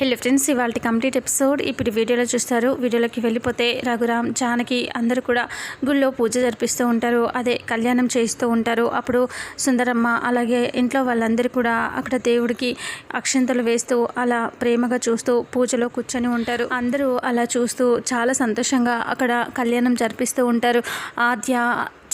Hello friends ఇవాళ complete episode ఇప్పుడు వీడియోలో చూస్తారు వీడియోలోకి వెళ్ళిపోతే రఘురామ్ జానకి అందరూ కూడా గుళ్ళో పూజ జరిపిస్తూ ఉంటారు అదే కళ్యాణం చేస్తూ ఉంటారు. అప్పుడు సుందరమ్మ అలాగే ఇంట్లో వాళ్ళందరూ కూడా అక్కడ దేవుడికి అక్షంతలు వేస్తూ అలా ప్రేమగా చూస్తూ పూజలో కూర్చొని ఉంటారు. అందరూ అలా చూస్తూ చాలా సంతోషంగా అక్కడ కళ్యాణం జరిపిస్తూ ఉంటారు. ఆద్య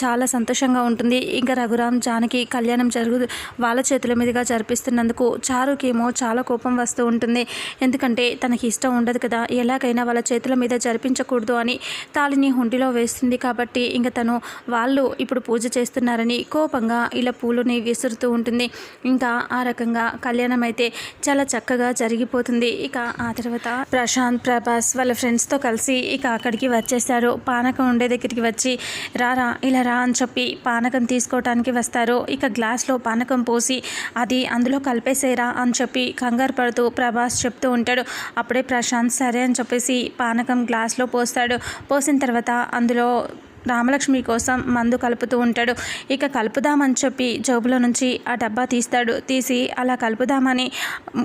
చాలా సంతోషంగా ఉంటుంది. ఇంకా రఘురామ్ జానకి కళ్యాణం జరుగు వాళ్ళ చేతుల మీదుగా జరిపిస్తున్నందుకు చారుకేమో చాలా కోపం వస్తూ ఉంటుంది. ఎందుకంటే తనకి ఇష్టం ఉండదు కదా. ఎలాగైనా వాళ్ళ చేతుల మీద జరిపించకూడదు అని తాళిని హుండిలో వేస్తుంది కాబట్టి ఇంకా తను వాళ్ళు ఇప్పుడు పూజ చేస్తున్నారని కోపంగా ఇలా పూలని విసురుతూ ఉంటుంది. ఇంకా ఆ రకంగా కళ్యాణం అయితే చాలా చక్కగా జరిగిపోతుంది. ఇక ఆ తర్వాత ప్రశాంత్ ప్రభాస్ వాళ్ళ ఫ్రెండ్స్తో కలిసి ఇక అక్కడికి వచ్చేసారు పానకం ఉండే దగ్గరికి వచ్చి రారా ఇలా రా అని చెప్పి పానకం తీసుకోవటానికి వస్తారు. ఇక గ్లాస్లో పానకం పోసి అది అందులో కలిపేసేరా అని చెప్పి కంగారు పడుతూ ప్రభాస్ చెప్తూ ఉంటాడు. అప్పుడే ప్రశాంత్ సరే అని చెప్పేసి పానకం గ్లాస్లో పోస్తాడు. పోసిన తర్వాత అందులో రామలక్ష్మి కోసం మందు కలుపుతూ ఉంటాడు. ఇక కలుపుదామని చెప్పి జోబులో నుంచి ఆ డబ్బా తీస్తాడు. తీసి అలా కలుపుదామని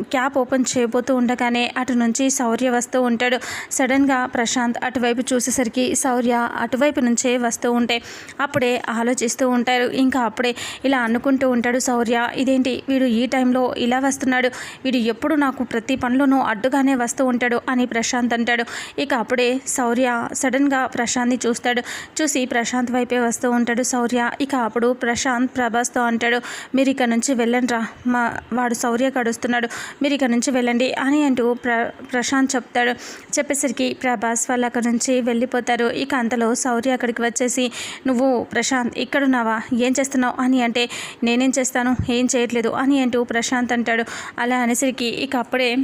క్యాప్ ఓపెన్ చేయబోతూ ఉండగానే అటు నుంచి శౌర్య వస్తూ ఉంటాడు. సడన్గా ప్రశాంత్ అటువైపు చూసేసరికి శౌర్య అటువైపు నుంచే వస్తూ ఉంటే అప్పుడే ఆలోచిస్తూ ఉంటారు ఇంకా అప్పుడే ఇలా అనుకుంటూ ఉంటాడు శౌర్య ఇదేంటి? వీడు ఈ టైంలో ఇలా వస్తున్నాడు. వీడు ఎప్పుడు నాకు ప్రతి పనిలోనూ అడ్డుగానే వస్తూ ఉంటాడు అని ప్రశాంత్ అంటాడు. ఇక అప్పుడే శౌర్య సడన్గా ప్రశాంత్ని చూస్తాడు. చూసి ప్రశాంత్ వైపే వస్తూ ఉంటాడు. శౌర్య ఇక అప్పుడు ప్రశాంత్ ప్రభాస్తో అంటాడు మీరు ఇక్కడ నుంచి వెళ్ళండి రా మా వాడు శౌర్య కడుస్తున్నాడు. మీరు ఇక్కడ నుంచి వెళ్ళండి అని అంటూ ప్ర ప్రశాంత్ చెప్తాడు. చెప్పేసరికి ప్రభాస్ వాళ్ళు అక్కడ నుంచి వెళ్ళిపోతారు. ఇక అంతలో శౌర్య అక్కడికి వచ్చేసి నువ్వు ప్రశాంత్ ఇక్కడున్నావా? ఏం చేస్తున్నావు? అని అంటే నేనేం చేస్తాను? ఏం చేయట్లేదు? అని అంటూ ప్రశాంత్ అంటాడు. అలా అనేసరికి ఇక అప్పుడే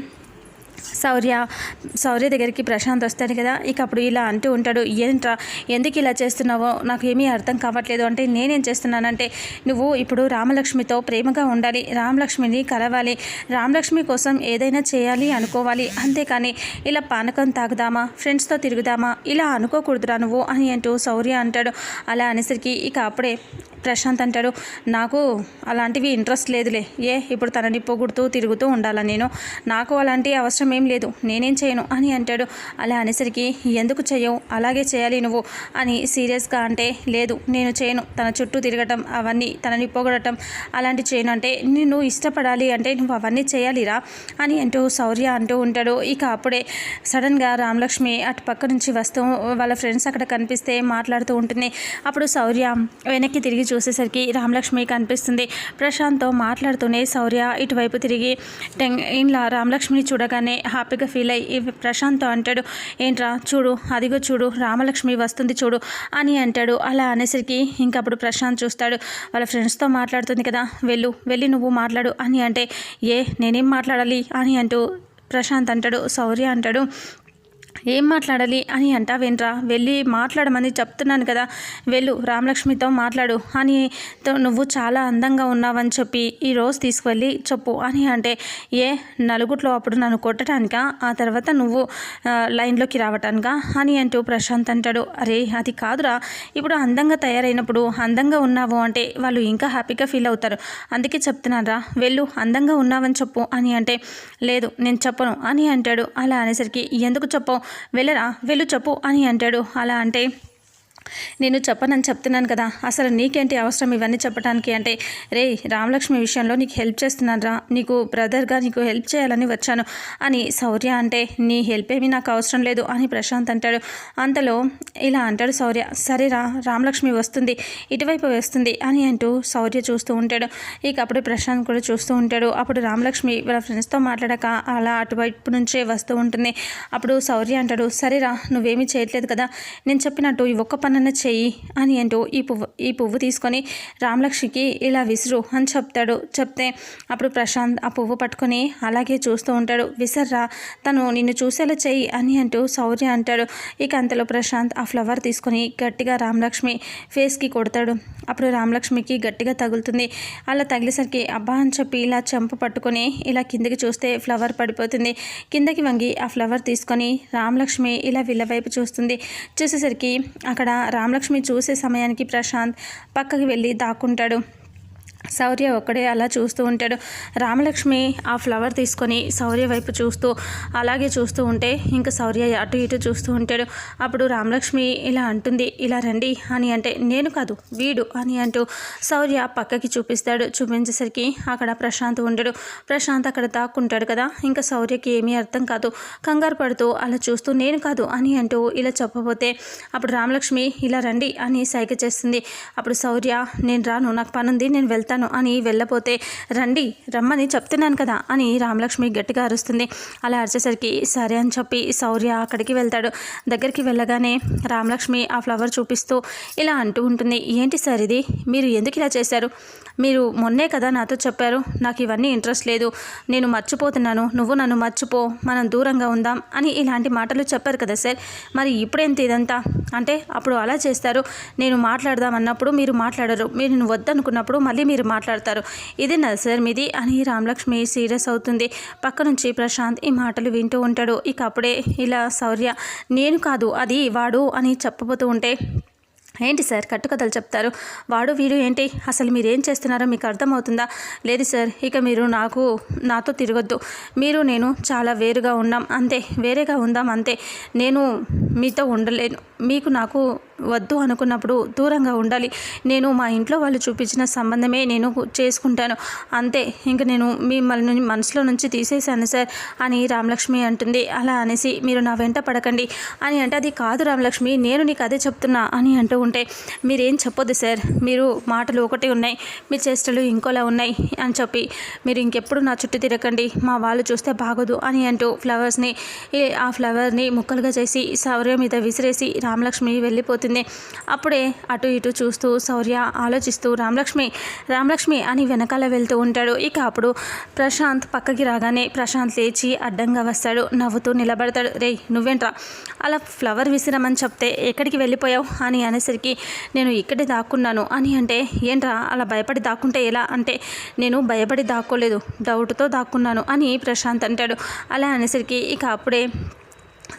శౌర్య శౌర్య దగ్గరికి ప్రశాంత్ వస్తాడు కదా. ఇక అప్పుడు ఇలా అంటూ ఉంటాడు ఏంట్రా ఎందుకు ఇలా చేస్తున్నావో? నాకు ఏమీ అర్థం కావట్లేదు. అంటే నేనేం చేస్తున్నానంటే నువ్వు ఇప్పుడు రామలక్ష్మితో ప్రేమగా ఉండాలి. రామలక్ష్మిని కలవాలి. రామలక్ష్మి కోసం ఏదైనా చేయాలి అనుకోవాలి. అంతేకాని ఇలా పానకం తాగుదామా? ఫ్రెండ్స్తో తిరుగుదామా? ఇలా అనుకోకూడదురా నువ్వు అని అంటూ శౌర్య అంటాడు. అలా అనేసరికి ఇక అప్పుడే ప్రశాంత్ అంటాడు నాకు అలాంటివి ఇంట్రెస్ట్ లేదులే. ఏ ఇప్పుడు తనని పొగుడుతూ తిరుగుతూ ఉండాలా నేను? నాకు అలాంటి అవసరం ఏం లేదు. నేనేం చేయను అని అంటాడు. అలా అనేసరికి ఎందుకు చేయవు? అలాగే చేయాలి నువ్వు అని సీరియస్గా అంటే లేదు నేను చేయను. తన చుట్టూ తిరగటం అవన్నీ తనని పొగడటం అలాంటి చేయను అంటే నిన్ను ఇష్టపడాలి అంటే నువ్వు అవన్నీ చేయాలిరా అని అంటూ శౌర్య అంటూ ఉంటాడు. ఇక అప్పుడే సడన్గా రామలక్ష్మి అటు పక్క నుంచి వస్తూ వాళ్ళ ఫ్రెండ్స్ అక్కడ కనిపిస్తే మాట్లాడుతూ ఉంటుంది. అప్పుడు శౌర్య వెనక్కి తిరిగి చూసేసరికి రామలక్ష్మి కనిపిస్తుంది. ప్రశాంత్తో మాట్లాడుతూనే శౌర్య ఇటువైపు తిరిగి టెంగ్ ఇంట్లో రామలక్ష్మిని చూడగానే హ్యాపీగా ఫీల్ అయ్యి ప్రశాంత్తో అంటాడు. ఏంట్రా? చూడు అదిగో చూడు రామలక్ష్మి వస్తుంది చూడు అని అంటాడు. అలా అనేసరికి ఇంకప్పుడు ప్రశాంత్ చూస్తాడు. వాళ్ళ ఫ్రెండ్స్తో మాట్లాడుతుంది కదా వెళ్ళు వెళ్ళి నువ్వు మాట్లాడు అని అంటే ఏ నేనేం మాట్లాడాలి? అని అంటూ ప్రశాంత్ అంటాడు శౌర్య అంటాడు. ఏం మాట్లాడాలి అని అంటావేంట్రా? వెళ్ళి మాట్లాడమని చెప్తున్నాను కదా. వెళ్ళు రామలక్ష్మితో మాట్లాడు. అని నువ్వు చాలా అందంగా ఉన్నావని చెప్పి ఈ రోజు తీసుకువెళ్ళి చెప్పు. అని అంటే ఏ నలుగుట్లో అప్పుడు నన్ను కొట్టడానిక? ఆ తర్వాత నువ్వు లైన్లోకి రావటానికా? అని అంటూ ప్రశాంత్ అంటాడు. అరే అది కాదురా. ఇప్పుడు అందంగా తయారైనప్పుడు అందంగా ఉన్నావు అంటే వాళ్ళు ఇంకా హ్యాపీగా ఫీల్ అవుతారు. అందుకే చెప్తున్నాను రా. వెళ్ళు అందంగా ఉన్నావని చెప్పు. అని అంటే లేదు నేను చెప్పను. అని అంటాడు. అలా అనేసరికి ఎందుకు చెప్పవు? వెళ్ళరా? వెళ్ళు చెప్పు అని అంటాడు. అలా అంటే నేను చెప్పనని చెప్తున్నాను కదా అసలు నీకేంటి అవసరం ఇవన్నీ చెప్పడానికి అంటే రే రామలక్ష్మి విషయంలో నీకు హెల్ప్ చేస్తున్నాను రా నీకు బ్రదర్గా నీకు హెల్ప్ చేయాలని వచ్చాను. అని శౌర్య అంటే నీ హెల్ప్ ఏమీ నాకు అవసరం లేదు అని ప్రశాంత్ అంటాడు. అంతలో ఇలా అంటాడు శౌర్య. సరేరా రామలక్ష్మి వస్తుంది ఇటువైపు వస్తుంది అని అంటూ శౌర్య చూస్తూ ఉంటాడు. ఇక అప్పుడు ప్రశాంత్ కూడా చూస్తూ ఉంటాడు. అప్పుడు రామలక్ష్మి వాళ్ళ ఫ్రెండ్స్తో మాట్లాడాక అలా అటువైపు నుంచే వస్తూ ఉంటుంది. అప్పుడు శౌర్య అంటాడు సరేరా నువ్వేమీ చేయట్లేదు కదా నేను చెప్పినట్టు ఈ ఒక్క పనన్న చెయ్యి అని అంటూ ఈ పువ్వు ఈ పువ్వు తీసుకొని రామలక్ష్మికి ఇలా విసురు అని చెప్తాడు. చెప్తే అప్పుడు ప్రశాంత్ ఆ పువ్వు పట్టుకొని అలాగే చూస్తూ ఉంటాడు. విసర్రా తను నిన్ను చూసేలా చెయ్యి అని అంటూ శౌర్య అంటాడు. ఇక అంతలో ప్రశాంత్ ఆ ఫ్లవర్ తీసుకొని గట్టిగా రామలక్ష్మి ఫేస్కి కొడతాడు. అప్పుడు రామలక్ష్మికి గట్టిగా తగులుతుంది. అలా తగిలేసరికి అబ్బా అని చెప్పి ఇలా చెంప పట్టుకొని ఇలా కిందకి చూస్తే ఫ్లవర్ పడిపోతుంది. కిందకి వంగి ఆ ఫ్లవర్ తీసుకొని రామలక్ష్మి ఇలా వీళ్ళ వైపు చూస్తుంది. చూసేసరికి అక్కడ రామలక్ష్మి చూసే సమయానికి ప్రశాంత్ పక్కకి వెళ్ళి దాక్కుంటాడు. శౌర్య ఒక్కడే అలా చూస్తూ ఉంటాడు. రామలక్ష్మి ఆ ఫ్లవర్ తీసుకొని శౌర్య వైపు చూస్తూ అలాగే చూస్తూ ఉంటే ఇంకా శౌర్య అటు ఇటు చూస్తూ ఉంటాడు. అప్పుడు రామలక్ష్మి ఇలా అంటుంది ఇలా రండి అని అంటే నేను కాదు వీడు అని అంటూ శౌర్య పక్కకి చూపిస్తాడు. చూపించేసరికి అక్కడ ప్రశాంత్ ఉండడు. ప్రశాంత్ అక్కడ దాక్కుంటాడు కదా ఇంకా శౌర్యకి ఏమీ అర్థం కాదు. కంగారు పడుతూ అలా చూస్తూ నేను కాదు అని అంటూ ఇలా చెప్పబోతే అప్పుడు రామలక్ష్మి ఇలా రండి అని సైగ చేస్తుంది. అప్పుడు శౌర్య నేను రాను నాకు పనుంది నేను వెళ్తాను అని వెళ్ళపోతే రండి రమ్మని చెప్తున్నాను కదా అని రామలక్ష్మి గట్టిగా అరుస్తుంది. అలా అరిచేసరికి సరే అని చెప్పి శౌర్య అక్కడికి వెళ్తాడు. దగ్గరికి వెళ్ళగానే రామలక్ష్మి ఆ ఫ్లవర్ చూపిస్తూ ఇలా అంటూ ఉంటుంది ఏంటి సార్ ఇది? మీరు ఎందుకు ఇలా చేశారు? మీరు మొన్నే కదా నాతో చెప్పారు నాకు ఇవన్నీ ఇంట్రెస్ట్ లేదు. నేను మర్చిపోతున్నాను నువ్వు నన్ను మర్చిపో మనం దూరంగా ఉందాం అని ఇలాంటి మాటలు చెప్పారు కదా సార్. మరి ఇప్పుడేంటి ఇదంతా? అంటే అప్పుడు అలా చేస్తారు నేను మాట్లాడదాం అన్నప్పుడు మీరు మాట్లాడరు మీరు నేను వద్దనుకున్నప్పుడు మళ్ళీ మీరు మీరు మాట్లాడతారు. ఇది నా సార్ మీది అని రామలక్ష్మి సీరియస్ అవుతుంది. పక్క నుంచి ప్రశాంత్ ఈ మాటలు వింటూ ఉంటాడు. ఇక అప్పుడే ఇలా శౌర్య నేను కాదు అది వాడు అని చెప్పబోతూ ఉంటే ఏంటి సార్ కట్టుకథలు చెప్తారు. వాడు వీడు ఏంటి? అసలు మీరు ఏం చేస్తున్నారో మీకు అర్థమవుతుందా? లేదు సార్ ఇక మీరు నాకు నాతో తిరగొద్దు. మీరు నేను చాలా వేరుగా ఉన్నాం. అంతే వేరేగా ఉందాం అంతే. నేను మీతో ఉండలేను. మీకు నాకు వద్దు అనుకున్నప్పుడు దూరంగా ఉండాలి. నేను మా ఇంట్లో వాళ్ళు చూపించిన సంబంధమే నేను చేసుకుంటాను. అంతే ఇంక నేను మిమ్మల్ని మనసులో నుంచి తీసేశాను సార్ అని రామలక్ష్మి అంటుంది. అలా అనేసి మీరు నా వెంట పడకండి అని అంటే అది కాదు రామలక్ష్మి నేను నీకు అదే చెప్తున్నా అని అంటూ ఉంటే మీరేం చెప్పొద్దు సార్ మీరు మాటలు ఒకటి ఉన్నాయి మీ చేష్టలు ఇంకోలా ఉన్నాయి అని చెప్పి మీరు ఇంకెప్పుడు నా చుట్టూ తిరగండి మా వాళ్ళు చూస్తే బాగోదు అని అంటూ ఫ్లవర్స్ని ఆ ఫ్లవర్ని ముక్కలుగా చేసి శౌర్య మీద విసిరేసి రామలక్ష్మి వెళ్ళిపోతుంది. అప్పుడే అటు ఇటు చూస్తూ శౌర్య ఆలోచిస్తూ రామలక్ష్మి రామలక్ష్మి అని వెనకాల వెళ్తూ ఉంటాడు. ఇక అప్పుడు ప్రశాంత్ పక్కకి రాగానే ప్రశాంత్ లేచి అడ్డంగా వస్తాడు. నవ్వుతూ నిలబడతాడు. రే నువ్వేంట్రా? అలా ఫ్లవర్ విసిరమని చెప్తే ఎక్కడికి వెళ్ళిపోయావు? అని అనేసరికి నేను ఇక్కడే దాక్కున్నాను. అని అంటే ఏంట్రా? అలా భయపడి దాక్కుంటే ఎలా? అంటే నేను భయపడి దాక్కోలేదు. డౌట్తో దాక్కున్నాను అని ప్రశాంత్ అంటాడు. అలా అనేసరికి ఇక అప్పుడే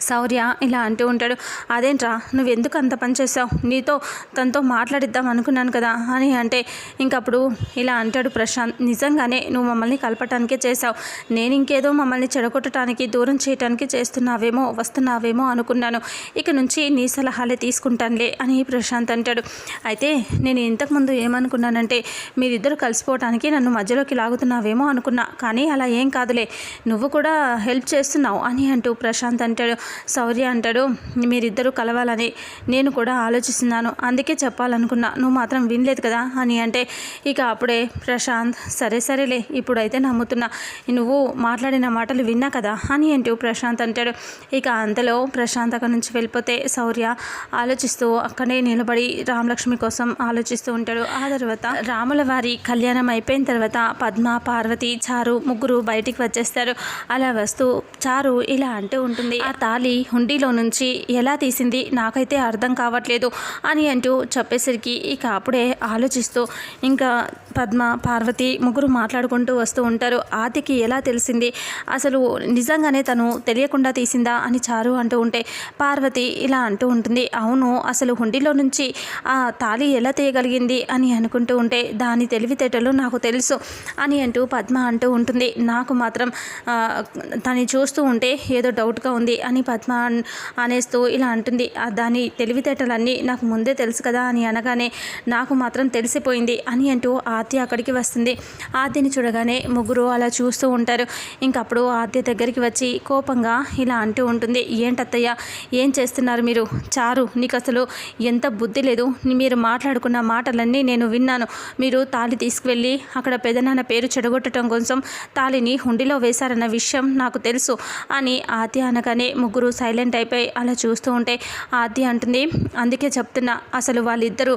శౌర్య ఇలా అంటూ ఉంటాడు అదేంట్రా నువ్వు ఎందుకు అంత పని చేసావు నీతో తనతో మాట్లాడిద్దాం అనుకున్నాను కదా అని అంటే ఇంకప్పుడు ఇలా అంటాడు ప్రశాంత్ నిజంగానే నువ్వు మమ్మల్ని కలపటానికే చేసావు నేను ఇంకేదో మమ్మల్ని చెడగొట్టడానికి దూరం చేయటానికి చేస్తున్నావేమో వస్తున్నావేమో అనుకున్నాను. ఇక నుంచి నీ సలహాలే తీసుకుంటానులే అని ప్రశాంత్ అంటాడు. అయితే నేను ఇంతకుముందు ఏమనుకున్నానంటే మీరిద్దరు కలిసిపోవటానికి నన్ను మధ్యలోకి లాగుతున్నావేమో అనుకున్నా. కానీ అలా ఏం కాదులే. నువ్వు కూడా హెల్ప్ చేస్తున్నావు అని అంటూ ప్రశాంత్ అంటాడు. శౌర్య అంటాడు మీరిద్దరూ కలవాలని నేను కూడా ఆలోచిస్తున్నాను. అందుకే చెప్పాలనుకున్నా. నువ్వు మాత్రం వినలేదు కదా? అని అంటే ఇక అప్పుడే ప్రశాంత్ సరే సరేలే. ఇప్పుడైతే నమ్ముతున్నా. నువ్వు మాట్లాడిన మాటలు విన్నా కదా? అని అంటూ ప్రశాంత్ అంటాడు. ఇక అంతలో ప్రశాంత్ అక్కడి నుంచి వెళ్ళిపోతే శౌర్య ఆలోచిస్తూ అక్కడే నిలబడి రామలక్ష్మి కోసం ఆలోచిస్తూ ఉంటాడు. ఆ తర్వాత రాముల వారి కళ్యాణం అయిపోయిన తర్వాత పద్మ పార్వతి చారు ముగ్గురు బయటికి వచ్చేస్తారు. అలా వస్తూ చారు ఇలా అంటూ ఉంటుంది. ఆ తాళి హుండీలో నుంచి ఎలా తీసింది? నాకైతే అర్థం కావట్లేదు అని అంటూ చెప్పేసరికి ఇక అప్పుడే ఆలోచిస్తూ ఇంకా పద్మ పార్వతి ముగ్గురు మాట్లాడుకుంటూ వస్తూ ఉంటారు. ఆదికి ఎలా తెలిసింది? అసలు నిజంగానే తను తెలియకుండా తీసిందా అని చారు అంటూ ఉంటే పార్వతి ఇలా అంటూ ఉంటుంది. అవును అసలు హుండీలో నుంచి ఆ తాళి ఎలా తీయగలిగింది అని అనుకుంటూ ఉంటే దాని తెలివితేటలు నాకు తెలుసు అని అంటూ పద్మ అంటూ ఉంటుంది. నాకు మాత్రం తను చూస్తూ ఉంటే ఏదో డౌట్గా ఉంది అని పద్మ అనేస్తూ ఇలా అంటుంది. దాని తెలివితేటలన్నీ నాకు ముందే తెలుసు కదా అని అనగానే నాకు మాత్రం తెలిసిపోయింది అని అంటూ ఆద్య అక్కడికి వస్తుంది. ఆద్యని చూడగానే ముగ్గురు అలా చూస్తూ ఉంటారు. ఇంకప్పుడు ఆద్య దగ్గరికి వచ్చి కోపంగా ఇలా అంటూ ఉంటుంది. ఏంటత్తయ్య ఏం చేస్తున్నారు మీరు? చారు నీకు అసలు ఎంత బుద్ధి లేదు. మీరు మాట్లాడుకున్న మాటలన్నీ నేను విన్నాను. మీరు తాళి తీసుకువెళ్ళి అక్కడ పెదనాన్న పేరు చెడగొట్టడం కోసం తాళిని హుండీలో వేశారన్న విషయం నాకు తెలుసు అని ఆద్య అనగానే ముగ్గురు సైలెంట్ అయిపోయి అలా చూస్తూ ఉంటే ఆద్య అంటుంది అందుకే చెప్తున్నా అసలు వాళ్ళిద్దరూ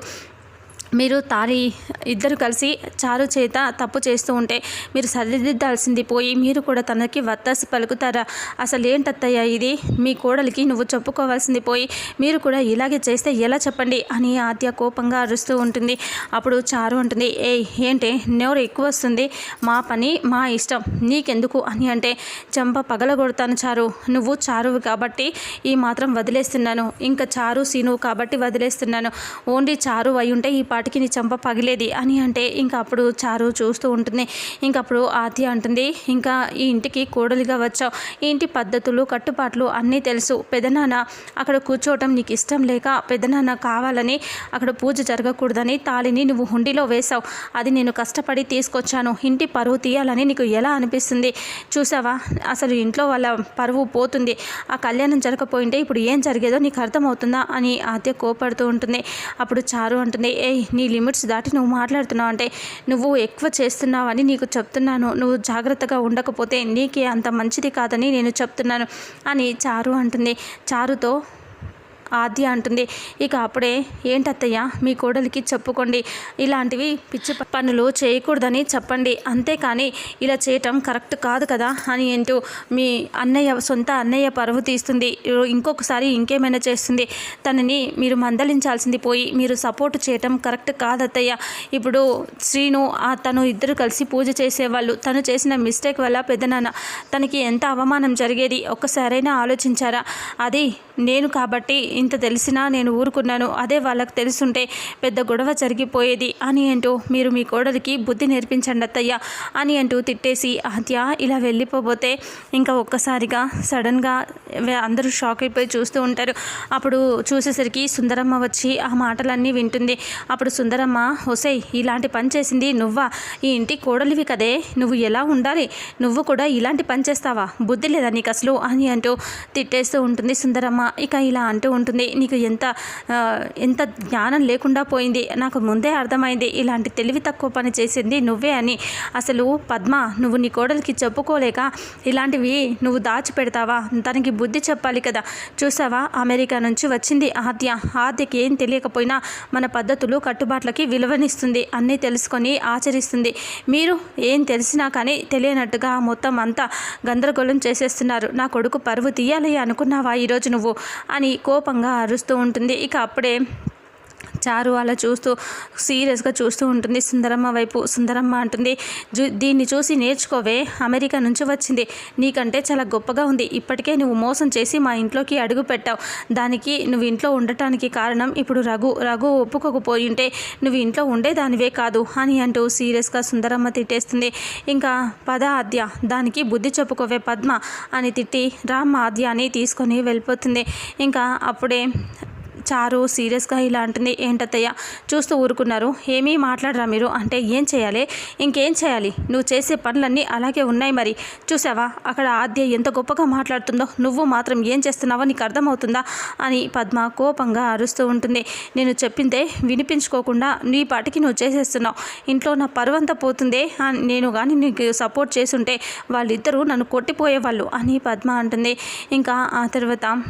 మీరు తారి ఇద్దరు కలిసి చారు చేత తప్పు చేస్తూ ఉంటే మీరు సరిదిద్దాల్సింది పోయి మీరు కూడా తనకి వత్తాసి పలుకుతారా? అసలు ఏంటత్తయ్యా ఇది? మీ కోడలికి నువ్వు చెప్పుకోవాల్సింది పోయి మీరు కూడా ఇలాగే చేస్తే ఎలా చెప్పండి? అని ఆద్య కోపంగా అరుస్తూ ఉంటుంది. అప్పుడు చారు అంటుంది ఏ ఏంటి? నోరు ఎక్కువ వస్తుంది. మా పని మా ఇష్టం. నీకెందుకు? అని అంటే చెంప పగలగొడతాను చారు. నువ్వు చారువు కాబట్టి ఈ మాత్రం వదిలేస్తున్నాను. ఇంకా చారు సీను కాబట్టి వదిలేస్తున్నాను. ఓన్లీ చారు అయి ఉంటే ఈ పాట వాటికి నీ చంప పగిలేది అని అంటే ఇంకా అప్పుడు చారు చూస్తూ ఉంటుంది. ఇంకా అప్పుడు అంటుంది ఇంకా ఈ ఇంటికి కోడలిగా వచ్చావు. ఈ ఇంటి పద్ధతులు కట్టుబాట్లు అన్నీ తెలుసు. పెదనాన్న అక్కడ కూర్చోవటం నీకు ఇష్టం లేక పెదనాన్న కావాలని అక్కడ పూజ జరగకూడదని తాళిని నువ్వు హుండీలో వేశావు. అది నేను కష్టపడి తీసుకొచ్చాను. ఇంటి పరువు తీయాలని నీకు ఎలా అనిపిస్తుంది? చూసావా అసలు ఇంట్లో వాళ్ళ పరువు పోతుంది. ఆ కళ్యాణం జరగకపోయింటే ఇప్పుడు ఏం జరిగేదో నీకు అర్థమవుతుందా? అని ఆద్య కోపడుతూ ఉంటుంది. అప్పుడు చారు అంటుంది ఏ నీ లిమిట్స్ దాటి నువ్వు మాట్లాడుతున్నావు అంటే నువ్వు ఎక్కువ చేస్తున్నావని నీకు చెప్తున్నాను. నువ్వు జాగ్రత్తగా ఉండకపోతే నీకే అంత మంచిది కాదని నేను చెప్తున్నాను అని చారు అంటుంది. చారుతో ఆద్య అంటుంది. ఇక అప్పుడే ఏంటత్తయ్య మీ కోడలికి చెప్పుకోండి. ఇలాంటివి పిచ్చి పనులు చేయకూడదని చెప్పండి. అంతేకాని ఇలా చేయటం కరెక్ట్ కాదు కదా అని ఏంటో మీ అన్నయ్య సొంత అన్నయ్య పరువు తీస్తుంది. ఇంకొకసారి ఇంకేమైనా చేస్తుంది. తనని మీరు మందలించాల్సింది పోయి మీరు సపోర్ట్ చేయటం కరెక్ట్ కాదత్తయ్య. ఇప్పుడు శ్రీను ఆ తను ఇద్దరు కలిసి పూజ చేసేవాళ్ళు. తను చేసిన మిస్టేక్ వల్ల పెద్దనాన్న తనకి ఎంత అవమానం జరిగేది? ఒక్కసారైనా ఆలోచించారా? అది నేను కాబట్టి ఇంత తెలిసినా నేను ఊరుకున్నాను. అదే వాళ్ళకి తెలుసుంటే పెద్ద గొడవ జరిగిపోయేది. అని అంటూ మీరు మీ కోడలికి బుద్ధి నేర్పించండి అత్తయ్య అని అంటూ తిట్టేసి ఆద్య ఇలా వెళ్ళిపోతే ఇంకా ఒక్కసారిగా సడన్గా అందరూ షాక్ అయిపోయి చూస్తూ ఉంటారు. అప్పుడు చూసేసరికి సుందరమ్మ వచ్చి ఆ మాటలన్నీ వింటుంది. అప్పుడు సుందరమ్మ హొసై ఇలాంటి పని చేసింది నువ్వా? ఈ ఇంటి కోడలివి కదే. నువ్వు ఎలా ఉండాలి? నువ్వు కూడా ఇలాంటి పని చేస్తావా? బుద్ధి లేదా నీకు అసలు? అని అంటూ తిట్టేస్తూ ఉంటుంది సుందరమ్మ. ఇక ఇలా అంటూ ఉంటుంది నీకు ఎంత ఎంత జ్ఞానం లేకుండా పోయింది. నాకు ముందే అర్థమైంది. ఇలాంటి తెలివి తక్కువ పని చేసింది నువ్వే అని. అసలు పద్మ నువ్వు నీ కోడలికి చెప్పుకోలేక ఇలాంటివి నువ్వు దాచిపెడతావా? తనకి బుద్ధి చెప్పాలి కదా. చూసావా? అమెరికా నుంచి వచ్చింది ఆద్య. ఆద్యకి ఏం తెలియకపోయినా మన పద్ధతులు కట్టుబాట్లకి విలువనిస్తుంది. అన్నీ తెలుసుకొని ఆచరిస్తుంది. మీరు ఏం తెలిసినా కానీ తెలియనట్టుగా మొత్తం అంతా గందరగోళం చేసేస్తున్నారు. నా కొడుకు పరువు తీయాలి అనుకున్నావా ఈరోజు నువ్వు? అని కోపంగా అరుస్తూ ఉంటుంది. ఇక అప్పుడే చారు అలా చూస్తూ సీరియస్గా చూస్తూ ఉంటుంది. సుందరమ్మ వైపు సుందరమ్మ అంటుంది "జు- దీన్ని చూసి నేర్చుకోవే. అమెరికా నుంచి వచ్చింది. నీకంటే చాలా గొప్పగా ఉంది. ఇప్పటికే నువ్వు మోసం చేసి మా ఇంట్లోకి అడుగు పెట్టావు. దానికి నువ్వు ఇంట్లో ఉండటానికి కారణం ఇప్పుడు రఘు. రఘు ఒప్పుకోకపోయి ఉంటే నువ్వు ఇంట్లో ఉండేదానివే కాదు అని అంటూ సీరియస్గా సుందరమ్మ తిట్టేస్తుంది. ఇంకా పద ఆద్య దానికి బుద్ధి చెప్పుకోవే పద్మ అని తిట్టి రామ్మ ఆద్యాన్ని తీసుకొని వెళ్ళిపోతుంది. ఇంకా అప్పుడే చారు సీరియస్గా ఇలా అంటుంది ఏంటత్తయ్య? చూస్తూ ఊరుకున్నారు. ఏమీ మాట్లాడరా మీరు? అంటే ఏం చేయాలి? ఇంకేం చేయాలి? నువ్వు చేసే పనులన్నీ అలాగే ఉన్నాయి మరి. చూసావా అక్కడ ఆద్య ఎంత గొప్పగా మాట్లాడుతుందో నువ్వు మాత్రం ఏం చేస్తున్నావో నీకు అర్థమవుతుందా? అని పద్మ కోపంగా అరుస్తూ ఉంటుంది. నేను చెప్పిందే వినిపించుకోకుండా నీ పాటికి నువ్వు చేసేస్తున్నావు. ఇంట్లో నా పరువంతా పోతుందే నేను కానీ నీకు సపోర్ట్ చేసుంటే వాళ్ళిద్దరూ నన్ను కొట్టిపోయేవాళ్ళు అని పద్మ అంటుంది. ఇంకా ఆ తర్వాత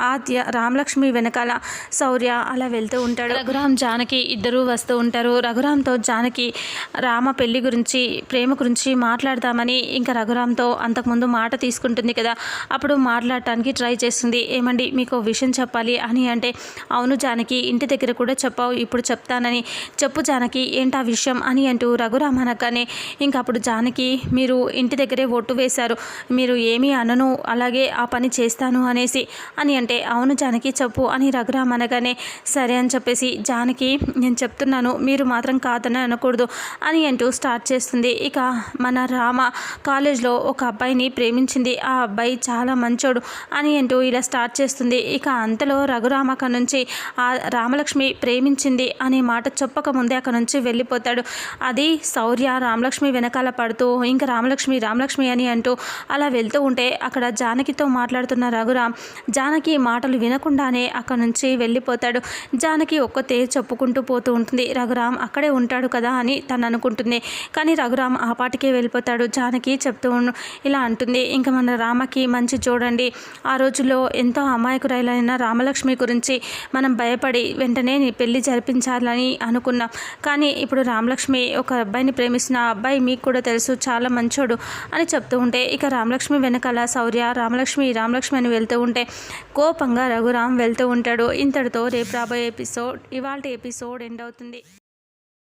ఆద్య రామలక్ష్మి వెనకాల శౌర్య అలా వెళ్తూ ఉంటాడు. రఘురామ్ జానకి ఇద్దరూ వస్తూ ఉంటారు. రఘురామ్తో జానకి రామ పెళ్ళి గురించి ప్రేమ గురించి మాట్లాడదామని ఇంకా రఘురామ్తో అంతకుముందు మాట తీసుకుంటుంది కదా అప్పుడు మాట్లాడటానికి ట్రై చేస్తుంది. ఏమండి మీకు విషయం చెప్పాలి అని అంటే అవును జానకి ఇంటి దగ్గర కూడా చెప్పావు ఇప్పుడు చెప్తానని. చెప్పు జానకి ఏంటా విషయం అని అంటూ రఘురామ్ అనగానే ఇంకా అప్పుడు జానకి మీరు ఇంటి దగ్గరే ఒట్టు వేశారు మీరు ఏమీ అనను అలాగే ఆ పని చేస్తాను అనేసి అని అంటే అవును జానకి చెప్పు అని రఘురామ్ అనగానే సరే అని చెప్పేసి జానకి నేను చెప్తున్నాను మీరు మాత్రం కాదని అనకూడదు అని అంటూ స్టార్ట్ చేస్తుంది. ఇక మన రామ కాలేజ్లో ఒక అబ్బాయిని ప్రేమించింది. ఆ అబ్బాయి చాలా మంచోడు అని అంటూ ఇలా స్టార్ట్ చేస్తుంది. ఇక అంతలో రఘురామ అక్కడి నుంచి ఆ రామలక్ష్మి ప్రేమించింది అనే మాట చెప్పక ముందే నుంచి వెళ్ళిపోతాడు. అది శౌర్య రామలక్ష్మి వెనకాల పడుతూ ఇంకా రామలక్ష్మి రామలక్ష్మి అని అంటూ అలా వెళ్తూ ఉంటే అక్కడ జానకితో మాట్లాడుతున్న రఘురామ్ జానకి మాటలు వినకుండానే అక్కడి నుంచి వెళ్ళిపోతాడు. జానకి ఒక్కతే చెప్పుకుంటూ పోతూ ఉంటుంది. రఘురామ్ అక్కడే ఉంటాడు కదా అని తను అనుకుంటుంది. కానీ రఘురామ్ ఆ పాటికే వెళ్ళిపోతాడు. జానకి చెప్తూ ఇలా అంటుంది. ఇంకా మన రామకి మంచి చూడండి. ఆ రోజుల్లో ఎంతో అమాయకురాలైన రామలక్ష్మి గురించి మనం భయపడి వెంటనే నీ పెళ్ళి జరిపించాలని అనుకున్నాం. కానీ ఇప్పుడు రామలక్ష్మి ఒక అబ్బాయిని ప్రేమిస్తున్న ఆ అబ్బాయి మీకు కూడా తెలుసు చాలా మంచోడు అని చెప్తూ ఉంటే ఇక రామలక్ష్మి వెనకాల శౌర్య రామలక్ష్మి రామలక్ష్మి అని వెళ్తూ ఉంటే కోపంగా రఘురామ్ వెళ్తూ ఉంటాడు. ఇంతటితో రేపు రాబోయే ఎపిసోడ్ ఇవాళ ఎపిసోడ్ ఎండ్ అవుతుంది.